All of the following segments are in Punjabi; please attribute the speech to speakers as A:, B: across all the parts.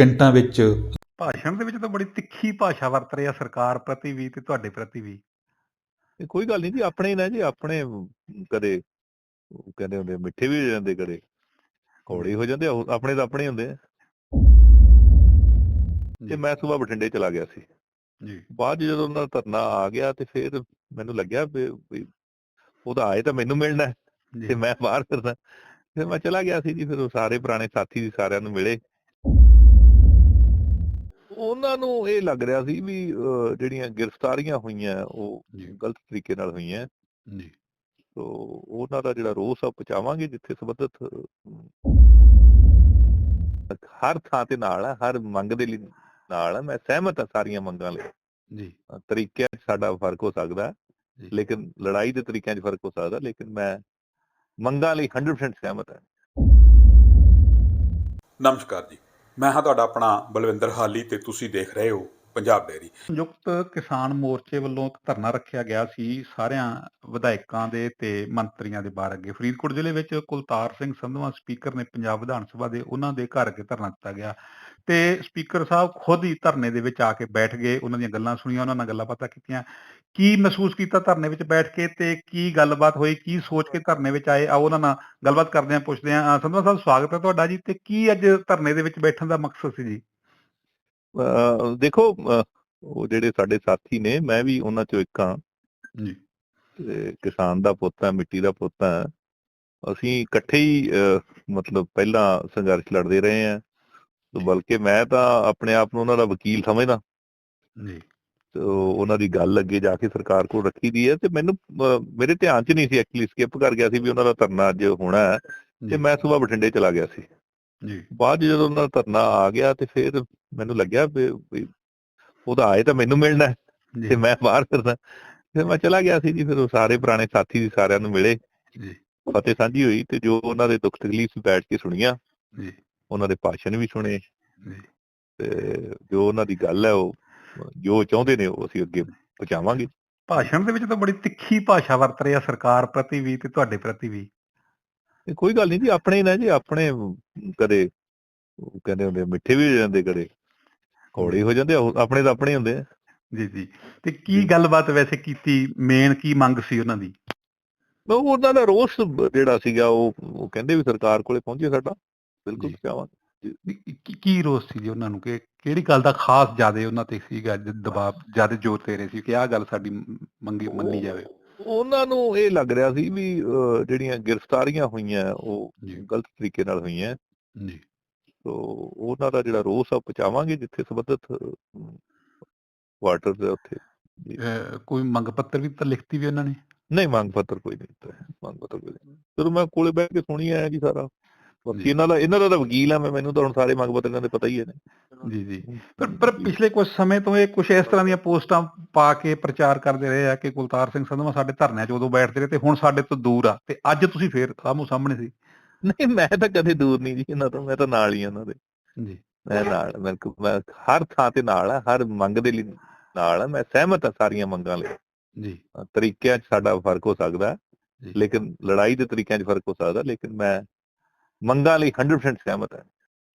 A: ਸਕਿੰਟਾਂ ਵਿੱਚ
B: ਭਾਸ਼ਣ ਦੇ ਵਿੱਚ ਤਾਂ ਬੜੀ ਤਿੱਖੀ ਭਾਸ਼ਾ ਵਰਤ ਰਹੇ ਆ ਸਰਕਾਰ ਪ੍ਰਤੀ ਵੀ ਤੇ ਤੁਹਾਡੇ ਪ੍ਰਤੀ ਵੀ।
C: ਇਹ ਕੋਈ ਗੱਲ ਨਹੀਂ ਜੀ ਆਪਣੇ ਨਾ ਜੀ ਆਪਣੇ ਕਦੇ ਕਹਿੰਦੇ ਹੁੰਦੇ ਮਿੱਠੇ ਵੀ ਹੋ ਜਾਂਦੇ ਕਦੇ। ਕੌੜੇ ਹੋ ਜਾਂਦੇ ਆਪਣੇ ਤਾਂ ਆਪਣੇ ਹੁੰਦੇ ਆ। ਤੇ ਮੈਂ ਸਵੇਰ ਬਠਿੰਡੇ ਚਲਾ ਗਿਆ ਸੀ।
B: ਜੀ।
C: ਬਾਅਦ 'ਚ ਜਦੋਂ ਉਹਨਾਂ ਦਾ ਧਰਨਾ ਆ ਗਿਆ ਤੇ ਫਿਰ ਮੈਨੂੰ ਲੱਗਿਆ ਵੀ ਉਹਦਾ ਆਏ ਤਾਂ ਮੈਨੂੰ ਮਿਲਣਾ। ਤੇ
B: ਜੀ
C: ਮੈਂ ਬਾਹਰ ਫਿਰਦਾ। ਫਿਰ ਮੈਂ ਚਲਾ ਗਿਆ ਸੀ ਜੀ ਫਿਰ ਉਹ ਸਾਰੇ ਪੁਰਾਣੇ ਸਾਥੀ ਸਾਰਿਆਂ ਨੂੰ ਮਿਲੇ। ਉਹਨਾਂ ਨੂੰ ਇਹ ਲੱਗ ਰਿਹਾ ਸੀ ਵੀ ਜਿਹੜੀਆਂ ਗ੍ਰਿਫਤਾਰੀਆਂ ਹੋਈਆਂ ਉਹ। ਗਲਤ ਤਰੀਕੇ ਨਾਲ ਹੋਈਆਂ।
B: ਜੀ।
C: ਤੋ ਉਹਨਾਂ ਦਾ ਜਿਹੜਾ ਰੋਸ ਆ ਪਹੁੰਚਾਵਾਂਗੇ ਜਿੱਥੇ ਸੰਬੰਧਿਤ ਹਰ ਥਾਂ ਤੇ ਨਾਲ ਹੈ ਹਰ ਮੰਗ ਦੇ ਲਈ ਨਾਲ ਹੈ ਮੈਂ ਸਹਿਮਤ ਹਾਂ ਸਾਰੀਆਂ ਮੰਗਾਂ ਲਈ।
B: ਜੀ।
C: ਤਰੀਕਿਆਂ 'ਚ ਸਾਡਾ ਫ਼ਰਕ ਹੋ ਸਕਦਾ। ਲੇਕਿਨ ਲੜਾਈ ਦੇ ਤਰੀਕਿਆਂ 'ਚ ਫ਼ਰਕ ਹੋ ਸਕਦਾ ਲੇਕਿਨ ਮੈਂ ਮੰਗਾਂ ਲਈ 100% ਸਹਿਮਤ ਹਾਂ
A: ਨਮਸਕਾਰ ਜੀ। ਮੈਂ ਹਾਂ ਤੁਹਾਡਾ ਆਪਣਾ ਬਲਵਿੰਦਰ ਹਾਲੀ ਤੇ ਤੁਸੀਂ ਦੇਖ ਰਹੇ ਹੋ ਪੰਜਾਬ ਡੇਰੀ
B: ਸੰਯੁਕਤ ਕਿਸਾਨ ਮੋਰਚੇ ਵੱਲੋਂ ਇੱਕ ਧਰਨਾ ਰੱਖਿਆ ਗਿਆ ਸੀ, ਸਾਰਿਆਂ ਵਿਧਾਇਕਾਂ ਦੇ ਤੇ ਮੰਤਰੀਆਂ ਦੇ ਬਾਹਰ ਅੱਗੇ। ਫਰੀਦਕੋਟ ਜ਼ਿਲ੍ਹੇ ਵਿੱਚ ਕੁਲਤਾਰ ਸਿੰਘ ਸੰਧਵਾ, ਸਪੀਕਰ ਨੇ ਪੰਜਾਬ ਵਿਧਾਨ ਸਭਾ ਦੇ ਉਹਨਾਂ ਦੇ ਘਰ ਅੱਗੇ ਧਰਨਾ ਦਿੱਤਾ ਗਿਆ ਤੇ ਸਪੀਕਰ ਸਾਹਿਬ ਖੁਦ ਹੀ ਧਰਨੇ ਦੇ ਵਿੱਚ ਆ ਕੇ ਬੈਠ ਗਏ, ਉਹਨਾਂ ਦੀਆਂ ਗੱਲਾਂ ਸੁਣੀਆਂ, ਉਹਨਾਂ ਨਾਲ ਗੱਲਾਂ ਬਾਤਾਂ ਕੀਤੀਆਂ। ਕੀ ਮਹਿਸੂਸ ਕੀਤਾ ਧਰਨੇ ਵਿੱਚ ਬੈਠ ਕੇ ਤੇ ਕੀ ਗੱਲਬਾਤ ਹੋਈ, ਕੀ ਸੋਚ ਕੇ ਧਰਨੇ ਵਿੱਚ ਆਏ? ਆਓ ਉਹਨਾਂ ਨਾਲ ਗੱਲਬਾਤ ਕਰਦੇ ਹਾਂ, ਪੁੱਛਦੇ ਹਾਂ। ਸੰਧਵਾ ਸਾਹਿਬ, ਸਵਾਗਤ ਹੈ ਤੁਹਾਡਾ ਜੀ ਤੇ ਕੀ ਅੱਜ ਧਰਨੇ ਦੇ ਵਿੱਚ ਬੈਠਣ ਦਾ ਮਕਸਦ ਸੀ ਜੀ?
C: ਦੇਖੋ ਉਹ ਜਿਹੜੇ ਸਾਡੇ ਸਾਥੀ ਨੇ ਮੈਂ ਵੀ ਉਹਨਾਂ 'ਚੋਂ ਇੱਕ ਹਾਂ।
B: ਜੀ।
C: ਕਿਸਾਨ ਦਾ ਪੁੱਤ ਹੈ ਮਿੱਟੀ ਦਾ ਪੁੱਤ ਹੈ। ਅਸੀਂ ਇਕੱਠੇ ਹੀ ਮਤਲਬ ਪਹਿਲਾਂ ਸੰਘਰਸ਼ ਲੜਦੇ ਰਹੇ ਤੇ ਬਲਕਿ ਮੈਂ ਤਾਂ ਆਪਣੇ ਆਪ ਨੂੰ ਉਹਨਾਂ ਦਾ ਵਕੀਲ ਸਮਝਦਾ।
B: ਜੀ।
C: ਤੇ ਉਹਨਾਂ ਦੀ ਗੱਲ ਅੱਗੇ ਜਾ ਕੇ ਸਰਕਾਰ ਕੋਲ ਰੱਖੀ ਦੀ ਹੈ। ਤੇ ਮੈਨੂੰ ਮੇਰੇ ਧਿਆਨ 'ਚ ਨਹੀਂ ਸੀ ਐਕਚੁਅਲੀ ਸਕਿਪ ਕਰ ਗਿਆ ਸੀ ਵੀ ਉਹਨਾਂ ਦਾ ਧਰਨਾ ਅੱਜ ਹੋਣਾ ਹੈ। ਤੇ ਮੈਂ ਸਵੇਰ ਬਠਿੰਡੇ ਚਲਾ ਗਿਆ ਸੀ।
B: ਜੀ।
C: ਬਾਅਦ ਜਦੋਂ ਉਹਨਾਂ ਦਾ ਧਰਨਾ ਆ ਗਿਆ ਤੇ ਫਿਰ ਮੈਨੂੰ ਲੱਗਿਆ ਵੀ ਵੀ ਉਹਦਾ ਆਏ ਤਾਂ ਮੈਨੂੰ ਮਿਲਣਾ ਤੇ ਮੈਂ ਬਾਹਰ ਫਿਰਦਾ। ਫਿਰ ਮੈਂ ਚਲਾ ਗਿਆ ਸੀ ਜੀ ਫਿਰ ਉਹ ਸਾਰੇ ਪੁਰਾਣੇ ਸਾਥੀ ਸੀ ਸਾਰਿਆਂ ਨੂੰ ਮਿਲੇ।
B: ਜੀ।
C: ਫਤਿਹ ਸਾਂਝੀ ਹੋਈ ਤੇ ਜੋ ਉਹਨਾਂ ਦੇ ਦੁੱਖ ਤਕਲੀਫ ਬੈਠ ਕੇ ਸੁਣੀਆਂ।
B: ਜੀ।
C: ਉਹਨਾਂ ਦੇ ਭਾਸ਼ਣ ਵੀ ਸੁਣੇ।
B: ਜੀ।
C: ਤੇ ਜੋ ਉਹਨਾਂ ਦੀ ਗੱਲ ਹੈ ਉਹ ਜੋ ਚਾਹੁੰਦੇ ਨੇ ਉਹ ਅਸੀਂ ਅੱਗੇ ਪਹੁੰਚਾਵਾਂਗੇ।
B: ਭਾਸ਼ਣ ਦੇ ਵਿੱਚ ਤਾਂ ਬੜੀ ਤਿੱਖੀ ਭਾਸ਼ਾ ਵਰਤ ਰਹੇ ਆ ਸਰਕਾਰ ਪ੍ਰਤੀ ਵੀ ਤੇ ਤੁਹਾਡੇ ਪ੍ਰਤੀ ਵੀ।
C: ਇਹ ਕੋਈ ਗੱਲ ਨਹੀਂ ਜੀ ਆਪਣੇ ਨਾ ਜੀ ਆਪਣੇ ਕਦੇ ਕਹਿੰਦੇ ਹੁੰਦੇ ਮਿੱਠੇ ਵੀ ਹੋ ਜਾਂਦੇ ਕਦੇ। ਕੌੜੇ ਹੋ ਜਾਂਦੇ ਆ, ਉਹ ਆਪਣੇ ਤਾਂ ਆਪਣੇ ਹੀ ਹੁੰਦੇ ਆ।
B: ਜੀ ਜੀ। ਤੇ ਕੀ ਗੱਲਬਾਤ ਵੈਸੇ ਕੀਤੀ ਮੇਨ ਕੀ ਮੰਗ ਸੀ ਉਹਨਾਂ ਦੀ?
C: ਉਹ ਉਹਨਾਂ ਦਾ ਰੋਸ ਜਿਹੜਾ ਸੀਗਾ ਉਹ ਉਹ ਕਹਿੰਦੇ ਵੀ ਸਰਕਾਰ ਕੋਲੇ ਪਹੁੰਚੇ ਸਾਡਾ। ਬਿਲਕੁਲ
B: ਜੀ।
C: ਪਹੁੰਚਾਵਾਂਗੇ।
B: ਕੀ- ਕੀ- ਕੀ ਰੋਸ ਸੀ ਜੀ ਉਹਨਾਂ ਨੂੰ? ਕਿ ਕਿਹੜੀ ਗੱਲ ਦਾ ਖਾਸ ਜ਼ਿਆਦਾ ਉਹਨਾਂ ਤੇ ਸੀਗਾ ਦਬਾਅ ਜ਼ਿਆਦਾ ਜ਼ੋਰ ਦੇ ਰਹੇ ਸੀ ਕਿ ਆਹ ਗੱਲ ਸਾਡੀ ਮ- ਮੰਗੀ ਮੰਨੀ ਜਾਵੇ?
C: ਉਹਨਾਂ ਨੂੰ ਇਹ ਲੱਗ ਰਿਹਾ ਸੀ ਵੀ ਅਹ, ਜਿਹੜੀਆਂ ਗ੍ਰਿਫਤਾਰੀਆਂ ਹੋਈਆਂ ਉਹ
B: ਜੀ।
C: ਗਲਤ ਤਰੀਕੇ ਨਾਲ ਹੋਈਆਂ।
B: ਜੀ।
C: ਤੋ ਉਹਨਾਂ ਦਾ ਜਿਹੜਾ ਰੋਸ ਆ ਪਹੁੰਚਾਵਾਂਗੇ ਜਿੱਥੇ ਸੰਬੰਧਿਤ ਕੁਆਟਰ ਦੇ ਉੱਥੇ।
B: ਕੋਈ ਮੰਗ ਪੱਤਰ ਵੀ ਤਾਂ ਲਿਖਤੀ ਵੀ ਉਹਨਾਂ ਨੇ?
C: ਨਹੀਂ ਮੰਗ ਪੱਤਰ ਕੋਈ ਨਹੀਂ ਦਿੱਤਾ ਮੰਗ ਪੱਤਰ ਕੋਈ ਨਹੀਂ। ਜਦੋਂ ਮੈਂ ਕੋਲੇ ਬਹਿ ਕੇ ਸੁਣੀ ਆਇਆ ਜੀ ਸਾਰਾ। ਬਾਕੀ ਇਹਨਾਂ ਦਾ ਇਹਨਾਂ ਦਾ ਤਾਂ ਵਕੀਲ ਆ ਮੈਂ ਮੈਨੂੰ ਤਾਂ ਹੁਣ ਸਾਰੇ ਮੰਗ ਪੱਤਰ ਇਹਨਾਂ ਦੇ ਪਤਾ ਹੀ ਹੈ ਨੇ।
B: ਜੀ ਜੀ। ਪਰ ਪਰ ਪਿਛਲੇ ਕੁਝ ਸਮੇਂ ਤੋਂ ਇਹ ਕੁਝ ਇਸ ਤਰ੍ਹਾਂ ਦੀਆਂ ਪੋਸਟਾਂ ਪਾ ਕੇ ਪ੍ਰਚਾਰ ਕਰਦੇ ਰਹੇ ਆ ਕਿ ਕੁਲਤਾਰ ਸਿੰਘ ਸੰਧਵਾ ਸਾਡੇ ਧਰਨਿਆਂ 'ਚ ਉਦੋਂ ਬੈਠਦੇ ਰਹੇ ਤੇ ਹੁਣ ਸਾਡੇ ਤੋਂ ਦੂਰ ਆ ਤੇ ਅੱਜ ਤੁਸੀਂ ਫੇਰ ਆਮੋ ਸਾਹਮਣੇ ਸੀ।
C: ਨਹੀਂ ਮੈਂ ਤਾਂ ਕਦੇ ਦੂਰ ਨਹੀਂ ਜੀ ਇਹਨਾਂ ਤੋਂ ਮੈਂ ਤਾਂ ਨਾਲ ਹੀ ਆ ਇਹਨਾਂ ਦੇ।
B: ਜੀ।
C: ਮੈਂ ਨਾਲ ਮੈਂ ਹਰ ਥਾਂ ਤੇ ਨਾਲ ਹੈ ਹਰ ਮੰਗ ਦੇ ਲਈ ਨਾਲ ਹੈ ਮੈਂ ਸਹਿਮਤ ਹਾਂ ਸਾਰੀਆਂ ਮੰਗਾਂ ਲਈ।
B: ਜੀ।
C: ਤਰੀਕਿਆਂ 'ਚ ਸਾਡਾ ਫ਼ਰਕ ਹੋ ਸਕਦਾ। ਲੇਕਿਨ ਲੜਾਈ ਦੇ ਤਰੀਕਿਆਂ 'ਚ ਫ਼ਰਕ ਹੋ ਸਕਦਾ ਲੇਕਿਨ ਮੈਂ ਮੰਗਾਂ ਲਈ 100% ਸਹਿਮਤ ਹਾਂ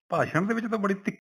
B: ਭਾਸ਼ਣ ਦੇ ਵਿੱਚ ਤਾਂ ਬੜੀ ਤਿੱਖ-